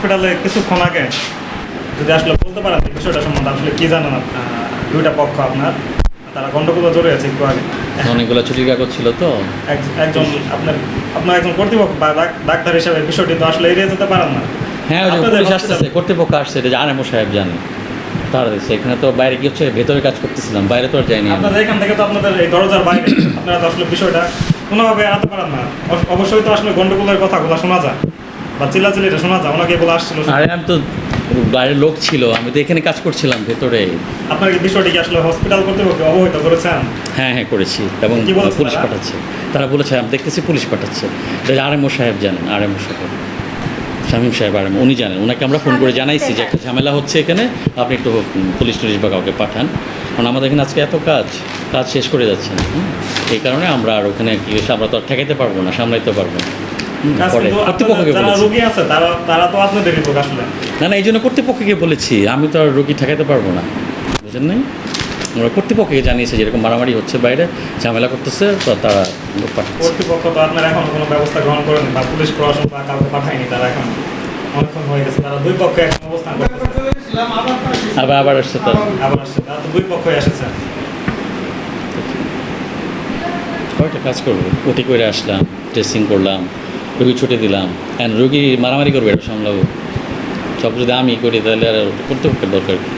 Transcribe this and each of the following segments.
হসপিটালে কিছুক্ষণ আগে যদি আসলে বলতে পারেন বিষয়টা সম্বন্ধে আসলে কি জানেন আপনার দুইটা পক্ষ আপনার। তারা গন্ডগোলে জড়িয়ে আছে একটু আগে। অনেকগুলো ছুটির কাগজ ছিল তো। একজন আপনার আপনার একজন কর্তৃপক্ষ বা ডাক্তার হিসাবে বিষয়টি তো আসলে এড়িয়ে যেতে পারেন না। হ্যাঁ পুলিশ আসতেছে কর্তৃপক্ষ আসছে এটা আনেমো সাহেব জানে। তারা দিচ্ছে এখানে তো বাইরে কি হচ্ছে? ভেতরে কাজ করতেছিলাম বাইরে তো আর যাইনি। আপনাদের এখান থেকে তো আপনাদের এই দরজার বাইরে আপনারা তো আসলে বিষয়টা কোনোভাবে এড়াতে পারেন না। অবশ্যই তো আসলে গন্ডগোলের কথাগুলো শোনা যায়। বা চিল্লাচিল্লিটা শোনা যায় ওনাকে বলে আসছিল। আরে আমি তো বাইরে লোক ছিল আমি তো এখানে কাজ করছিলাম ভেতরে। আপনার কি বিষয়টি কি আসলে হসপিটাল কর্তৃপক্ষ অবহিত করেছেন? হ্যাঁ হ্যাঁ করেছি। এবং পুলিশ পাঠাচ্ছে। তারা বলেছে আমি দেখতেছি পুলিশ পাঠাচ্ছে। এটা আরএমও সাহেব জানেন আরএমও সাহেব। শামীম সাহেব আরএম উনি জানেন। ওনাকে আমরা ফোন করে জানাইছি যে একটা ঝামেলা হচ্ছে এখানে। আপনি একটু পুলিশ টুলিশ বা কাউকে পাঠান। কারণ আমাদের এখানে আজকে এত কাজ কাজ শেষ করে যাচ্ছে হুম। এই কারণে আমরা আর ওখানে কি আমরা তো আর ঠেকাইতে পারব না সামলাইতে পারব না। হুম, কাজ পরে কিন্তু কর্তৃপক্ষকে বলেছি। আছে তারা তারা তো আপনাদেরই লোক আসলে। না না এই জন্য কর্তৃপক্ষকে বলেছি আমি তো আর রোগী ঠেকাইতে পারব না। বুঝলেন নাই? আমরা কর্তৃপক্ষকে জানিয়েছি যেরকম মারামারি হচ্ছে বাইরে ঝামেলা করতেছে তো তারা লোক পাঠাচ্ছে। কর্তৃপক্ষ তো আপনার এখনও কোনো ব্যবস্থা গ্রহণ করেনি বা পুলিশ প্রশাসন বা কাউকে পাঠায়নি তারা এখন অনেকক্ষণ হয়ে গেছে। তারা দুই পক্ষে এখন অবস্থান করতেছে। আবার আবার আসছে তো। আবার আসছে তারা তো দুই পক্ষই এসেছে। কয়টা কাজ করব? ওটি করে আসলাম ড্রেসিং করলাম রুগী ছুটে দিলাম। অ্যান্ড রুগী মারামারি করবে এটা সামলাবো। সব যদি আমি করি তাহলে আর কর্তৃপক্ষের দরকার কি?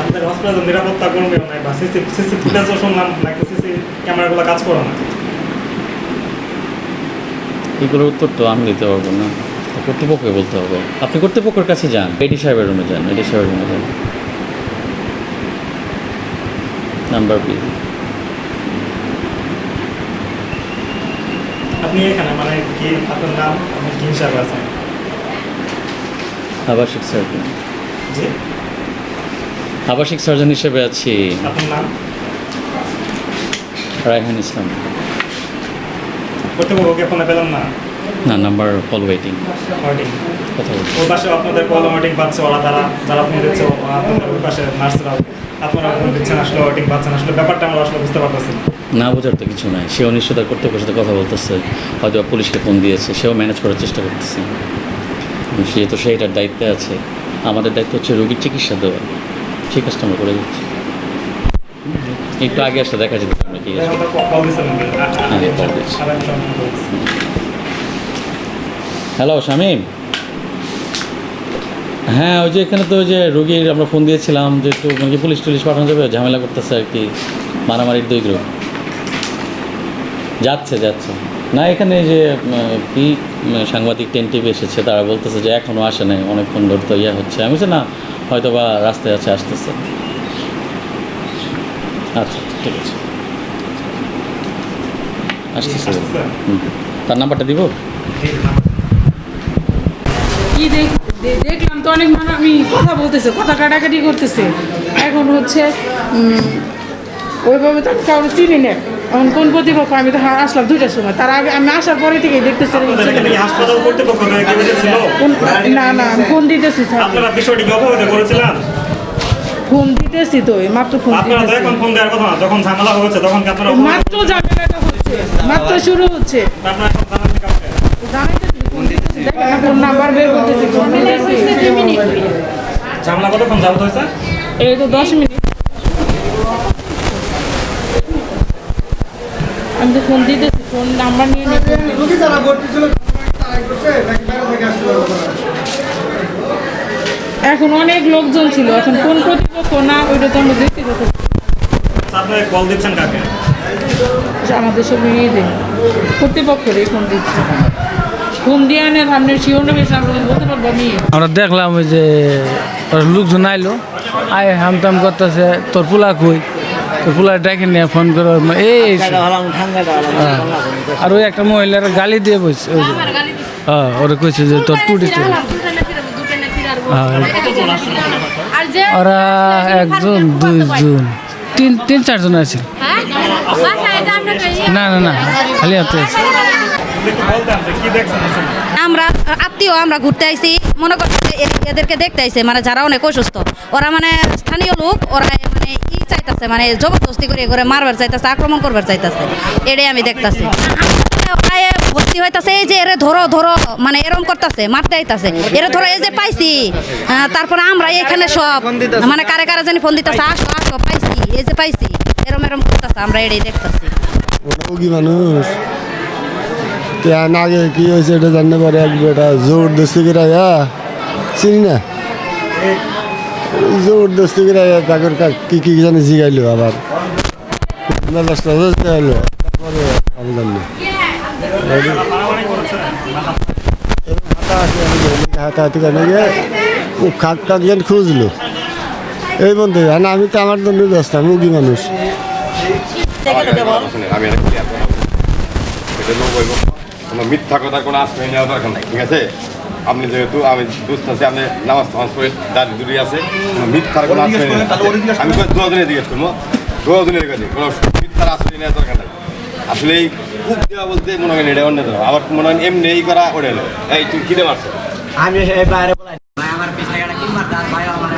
আপনাদের হসপিটালের নিরাপত্তা কর্মীও নাই বা সিসি সিসি ফুটেজও শুনলাম নাকি সিসি ক্যামেরাগুলো কাজ করে না? এগুলোর উত্তর তো আমি দিতে পারব না। কর্তৃপক্ষকে বলতে হবে। আপনি কর্তৃপক্ষের কাছে যান। এডি সাহেবের রুমে যান এডি সাহেবের রুমে যান। নাম্বার প্লিজ আপনি এখানে কি আপনার নাম? আপনি কি হিসাবে আছেন আবাসিক সার্জন। জি। আবাসিক সার্জন হিসেবে আছি। আপনার নাম? রায়হান ইসলাম। ফোনে পেলাম না। না নাম্বার কল ওয়েটিং। ওয়েটিং কথা বলছি। ওই পাশে আপনাদের কল ওয়েটিং পাচ্ছে ওরা তারা যারা ফোন দিচ্ছে ও- আপনাদের ওই পাশে নার্সরাও। আপনারা ফোন দিচ্ছেন আসলে ওয়েটিং পাচ্ছেন আসলে ব্যাপারটা আমরা আসলে বুঝতে পারতেছি না। বোঝার তো কিছু নাই সেও নিশ্চয় করতে সাথে কথা বলতেছে হয়তো পুলিশকে ফোন দিয়েছে সেও ম্যানেজ করার চেষ্টা করতেছে সে তো সেইটার দায়িত্বে আছে আমাদের দায়িত্ব হচ্ছে রোগীর চিকিৎসা দেওয়া সেই কাজটা আমরা করে দিচ্ছি একটু আগে আসলে দেখা যেত আমরা কি আছে এখন হ্যাঁ ওই যে এখানে তো ওই যে রোগীর আমরা ফোন দিয়েছিলাম যে একটু মানে কি পুলিশ টুলিশ পাঠানো যাবে? ঝামেলা করতেছে আর কি মারামারির দুই গ্রুপ যাচ্ছে যাচ্ছে। না এখানে যে কি সাংবাদিক টেন টিভি এসেছে তারা বলতেছে যে এখনও আসে নাই অনেকক্ষণ ধরে তো ইয়ে হচ্ছে। আমি বলছি না হয়তো বা রাস্তায় আছে আসতেছে। আচ্ছা ঠিক আছে। আসতেছে? তার নাম্বারটা দিব? কি দেখ- দেখলাম তো অনেক মানুষ আমি কথা বলতেছে কথা কাটাকাটি করতেছে। এখন হচ্ছে ওইভাবে তো কাউকে চিনি না। এখন কোন কর্তৃপক্ষ আমি তো আসলাম দুইটার সময়। তার আগে আমি আসার পরে থেকে দেখতেছি না না আমি ফোন দিতেছি ফোন দিতেছি তো মাত্র ফোন মাত্র ঝামেলাটা হচ্ছে মাত্র শুরু হচ্ছে। জানাইতেছি। ফোন দিতেছি দেখেন না ফোন নাম্বার বের করতেছি ঝামেলা কতক্ষণ যাবত হয়েছে? এই তো দশ মিনিট। আমি তো ফোন দিতেছি ফোন নাম্বার নিয়ে? এখন অনেক লোকজন ছিল এখন কোন কর্তৃপক্ষ না ওইটা তো আমরা দেখতে পাচ্ছি কল দিচ্ছেন কাকে? আমাদের সব ফোন দিচ্ছে। ফোন দিয়ে আনে সামনে শিওর বেশি আমরা বলতে পারব আমি। আমরা দেখলাম ওই যে ওর লোকজন আইলো আয় হামতাম করতেছে তোর পোলা কই? তোর পোলা ডেকে নিয়ে ফোন করে এই হ্যাঁ। আর ওই একটা মহিলার গালি দিয়ে বসছে ওই যে। হ্যাঁ ওরা কইছে যে তোর টুটি হ্যাঁ। ওরা একজন দুইজন তিন তিন চারজন আছে। না না না খালি হাতে আছে। আমরা আত্মীয় আমরা ঘুরতে আইছি। মনে করছে এদেরকে দেখতে আইছে মানে যারা অনেক অসুস্থ। ওরা মানে স্থানীয় লোক ওরা মানে ই চাইতেছে মানে জবরদস্তি করে করে মারবার চাইতেছে আক্রমণ করবার চাইতেছে। এটাই আমি দেখতাছি। ভর্তি হইতাছে এই যে এরে ধরো ধরো মানে এরম করতেছে মারতে আইতাছে। এরে ধরো এই যে পাইছি তারপরে আমরা এখানে সব মানে কারে কারে জানি ফোন দিতেছে আসো আসো পাইছি এই যে পাইছি এরম এরম করতেছে আমরা এটাই দেখতাছি। মানুষ? আগে কি হয়েছে এটা জানতে পারে এক বেটা জোর দস্তি করে চিনি না? জোর দস্তি করে তাকে কি কি জানি জিগাইলো আবার। তারপরে আমি জানি হাতাহাতি করে গিয়ে যেন খুঁজলো। এই বন্ধু হ্যাঁ আমি তো আমার জন্য ব্যস্ত আমি রুগী মানুষ আমি কোনো মিথ্যা কথার কোনো আশ্রয় নেওয়া দরকার নাই ঠিক আছে? আপনি যেহেতু আমি বুঝতেছি আপনি নামাজ টামাজ করে দাঁড়িয়ে দূরে আছে কোনো মিথ্যার কোনো আশ্রয় নেই। আমি দুজনে জিজ্ঞেস করব দুজনের কাছে কোনো মিথ্যার আশ্রয় নেওয়া দরকার নাই। আসলে এই খুব দেওয়া বলতে মনে হয় এটা অন্য ধরো আবার মনে হয় এমনি এই করা ওটা হলো এই তুমি কিনে মারছো? আমি বাইরে বলাই ভাই আমার একটা মারতে ভাই আমার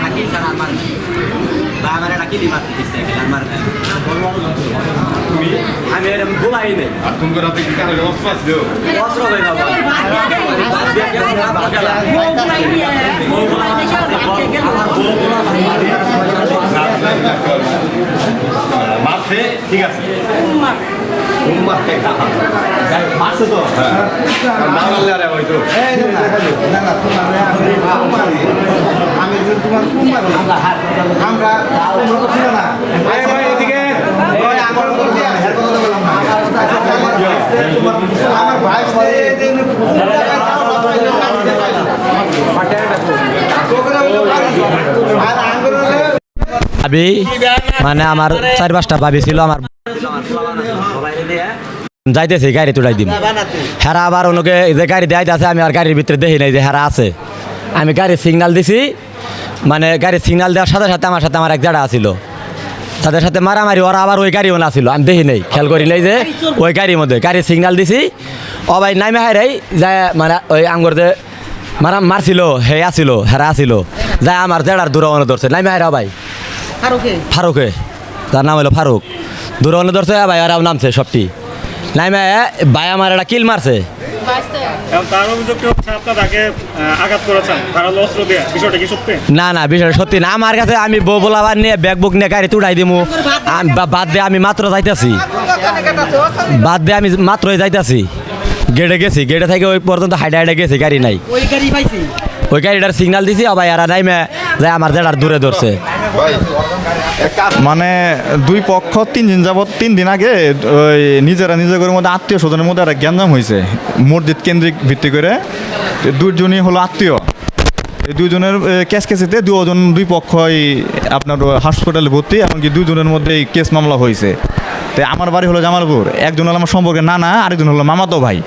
ভাই আমার একটা মারতে কিল মারবে আমি এরকম গোলাই নেই। আর তুমি রাতে কি কারণে অস্ত্র আসলো অস্ত্র ভাই। বাবা মারছে ঠিক আছে। মারছে তো। না মারলে আরে হয়তো আমি যে তোমার কুমার আমরা তোমরা ছিল না ভাবি মানে আমার চার পাঁচটা ভাবি ছিল, আমার যাইতেছি, গাড়ি তুলাই দিম। হেরা আবার ওনাকে যে গাড়ি দেয় আছে, আমি আর গাড়ির ভিতরে দেখি নাই যে হেরা আছে। আমি গাড়ির সিগনাল দিছি মানে গাড়ির সিগনাল দেওয়ার সাথে সাথে আমার সাথে আমার এক জায়গা আছিল। তাদের সাথে মারামারি ওরা আবার ওই গাড়িও না ছিল আমি দেখি নেই খেয়াল করি নাই যে ওই গাড়ির মধ্যে গাড়ি সিগনাল দিছি। ও ভাই নাইমে হাই রাই যায় মানে ওই আঙ্গুর যে মারা মারছিল হে আসিল হেরা আসিল যায় আমার জেডার দূর ধরছে। নাইমে হাই রা ভাই। ফারুকে? তার নাম হলো ফারুক। দূর ধরছে ভাই আর নামছে সবটি। নাইমে ভাই আমার একটা কিল মারছে। না না বিষয়টা সত্যি না। আমার কাছে আমি বলাবার নিয়ে ব্যাগ বুক নিয়ে গাড়ি তুড়াই দিমু। বা- বাদ দিয়ে আমি মাত্র যাইতাছি। বাদ দিয়ে আমি মাত্রই যাইতাছি। গেটে গেছি। গেটে থেকে ওই পর্যন্ত হাইডে হাইডে গেছি গাড়ি নাই। ওই গাড়িটার সিগনাল দিছি আবার এরা নাইমে যায় আমার জেডার দূরে ধরছে। মানে দুই পক্ষ তিন দিন যাবত তিন দিন আগে, ওই নিজেরা নিজেদের মধ্যে আত্মীয় স্বজনের মধ্যে একটা গ্যাঞ্জাম হয়েছে মসজিদ কেন্দ্রিক ভিত্তি করে। দুজনই হলো আত্মীয়। এই দুজনের কেস কেসেতে দুজন, দুই পক্ষই আপনার হাসপাতালে ভর্তি, এমনকি দুজনের মধ্যে এই কেস মামলা হয়েছে তো আমার বাড়ি হলো জামালপুর। একজন হলো আমার সম্পর্কে নানা, আরেকজন হলো মামাতো ভাই।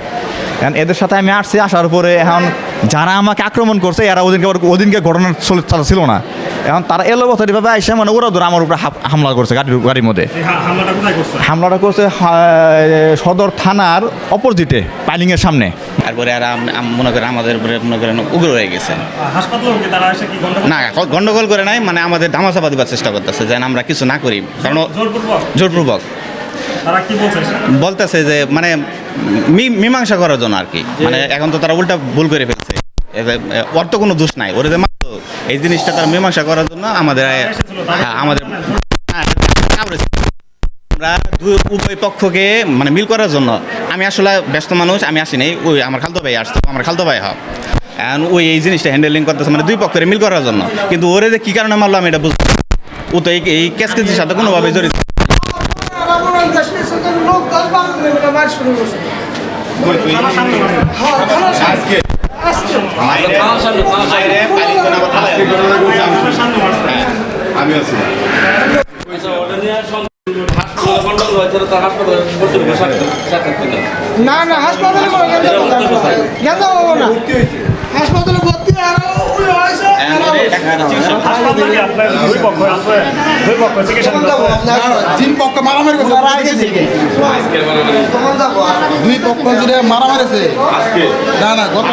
এখন এদের সাথে আমি আসছি, আসার পরে এখন যারা আমাকে আক্রমণ করছে এরা ওদিনকে ওদিনকে ঘটনা চলে- ছিল না। এখন তারা এলো বছরভাবে আসে মানে ওরা ধরে আমার উপরে হামলা করছে গাড়ির গাড়ির মধ্যে। হামলাটা করছে? হামলাটা করছে হা- সদর থানার অপোজিটে পাইলিংয়ের সামনে। তারপরে আর মনে করেন আমাদের উপরে মনে করেন উগ্র হয়ে গেছে। আহ, হাসপাতালে কি তারা এসে কি গন্ডগোল না গন্ডগোল করে নাই মানে আমাদের ধামাচাপা দিবার চেষ্টা করতেছে যেন আমরা কিছু না করি। কারণ জোরপূর্বক? জোরপূর্বক। তারা কি বলছে এসে? বলতেছে যে মানে মীমাংসা করার জন্য আর কি। মানে এখন তো তারা উল্টা ভুল করে ফেলছে। ওর তো কোনো দোষ নাই। ওর যে মাত্র এই জিনিসটা তারা মীমাংসা করার জন্য আমাদের এসেছিল, তারা হ্যাঁ, আমাদের আমরা দুই উভয় পক্ষকে মানে মিল করার জন্য। আমি আসলে ব্যস্ত মানুষ আমি আসি নাই। ওই আমার খালতো ভাই আসতো আমার খালতো ভাই হয়। And ওই এই জিনিসটা হ্যান্ডেলিং করতেছে মানে দুই পক্ষের মিল করার জন্য। কিন্তু ওরে যে কী কারণে মারলো আমি এটা বুঝতে ও তো এই এই কেস কেসের সাথে কোনোভাবে জড়িত। আজকে। মারছে। আমি আছি। না না হাসপাতালে হাসপাতালে হাসপাতালে কি আপনার দুই পক্ষ আছে দুই পক্ষ চিকিৎসা তিন পক্ষ মারামারি করছে দুই পক্ষ জুড়ে মারামারিছে আজকে? না না গত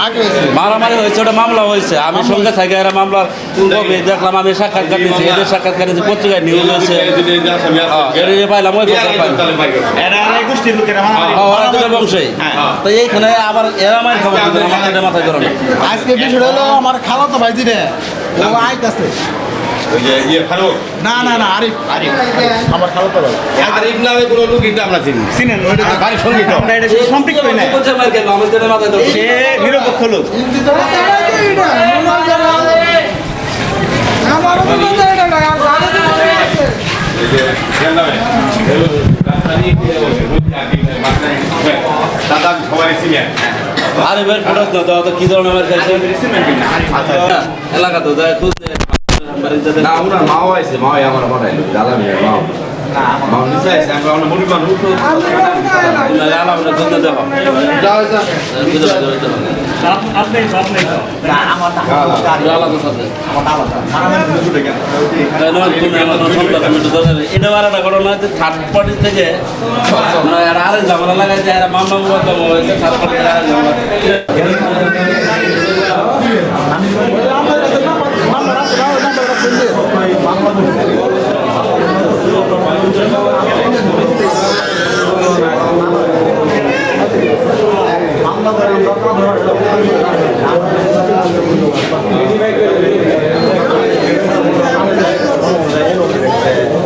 আগে হয়েছে। মারামারি হয়েছে ওটা মামলা হয়েছে। আমি সঙ্গে থেকে এরা মামলা কবে দেখলাম আমি সাক্ষাৎকার নিয়েছি এদের সাক্ষাৎকার নিয়েছি পত্রিকায় নিউজ হয়েছে নিয়ে পাইলাম ওই কথা হ্যাঁ, ওরা দুটো বংশই তো এইখানে আবার এরা আমার খবর আমার মাথায় ধরে আজকে বিষয়টা হলো আমার খালা তো ভাইজি রে ও আইতাছে ইয়ে ফারুক? না না না আরিফ। আরিফ। আমার খালা তো ভাই আরিফ নামে কোনো লোক কিন্তু আমরা চিনি। চিনেন ওইটা তো বাড়ির আমরা এটা সম্পৃক্ত না। সে নিরপেক্ষ লোক। দাদা সবাই চিনি আরে বের ফটোস না দাও তো কি ধরনের আমার খাইছে এলাকা তো যায় খুঁজ। না ওনার মাও আছে মাও আমার পাঠাইলো দাদা মেয়ে মাও আমরা আলাদা। এটা আর একটা ঘটনা হচ্ছে থার্ড পার্টি থেকে ঝামেলা Thank you.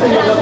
señor.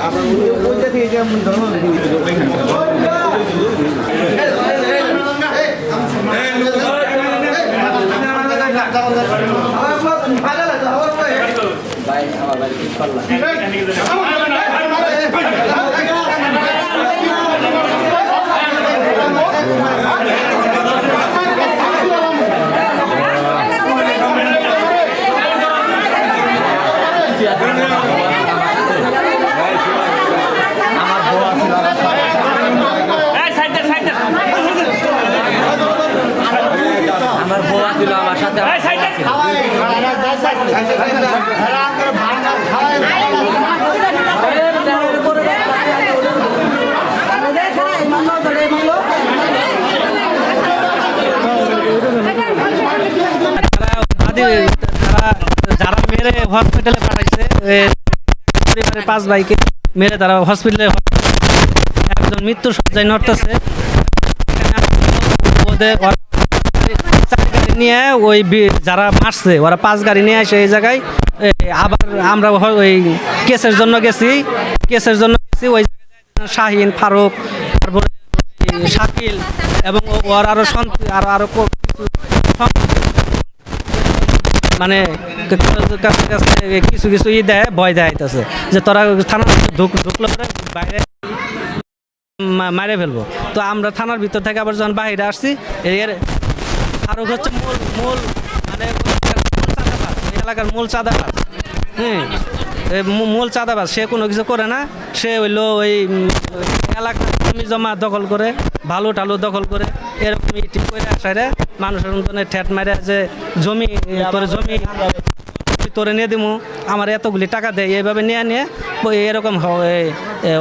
আপনার ওই থেকে এই যে ধরুন আমার বউ ছিল আমার সাথে যারা মেরে হসপিটালে পাঠাইছে পরিবারের পাঁচ ভাইকে মেরে তারা হসপিটালে একজন মৃত্যু সজ্জায় নড়তেছে ওদের নিয়ে ওই যারা মারছে, ওরা পাঁচ গাড়ি নিয়ে আসে এই জায়গায়। আবার আমরা ওই কেসের জন্য গেছি, কেসের জন্য গেছি, ওই শাহিন, ফারুক, তারপরে শাকিল এবং ওর আরও সন্ত আর আরও কিছু মানে কাছে কাছে ই দেয়, ভয় দেয় আইতাছে যে তোরা থানা ঢুক ঢুকলো বাইরে মারে ফেলব। তো আমরা থানার ভিতর থেকে আবার যখন বাইরে আসছি, এর ফারুক হচ্ছে মূল মূল মানে এই এলাকার মূল চাঁদাবাজ। হুম মূল চাঁদাবাজ, সে কোনো কিছু করে না। সে হইল ওই এলাকার জমি জমা দখল করে, ভালো টালু দখল করে, এরকম ইটি করে আসারে মানুষের মতন ঠেট মারে যে জমি করে জমি, তোরে নিয়ে দিমু, আমার এতগুলি টাকা দেয় এইভাবে নিয়ে নিয়ে এরকম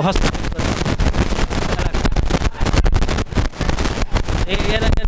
হস্ত- এই এর- এর-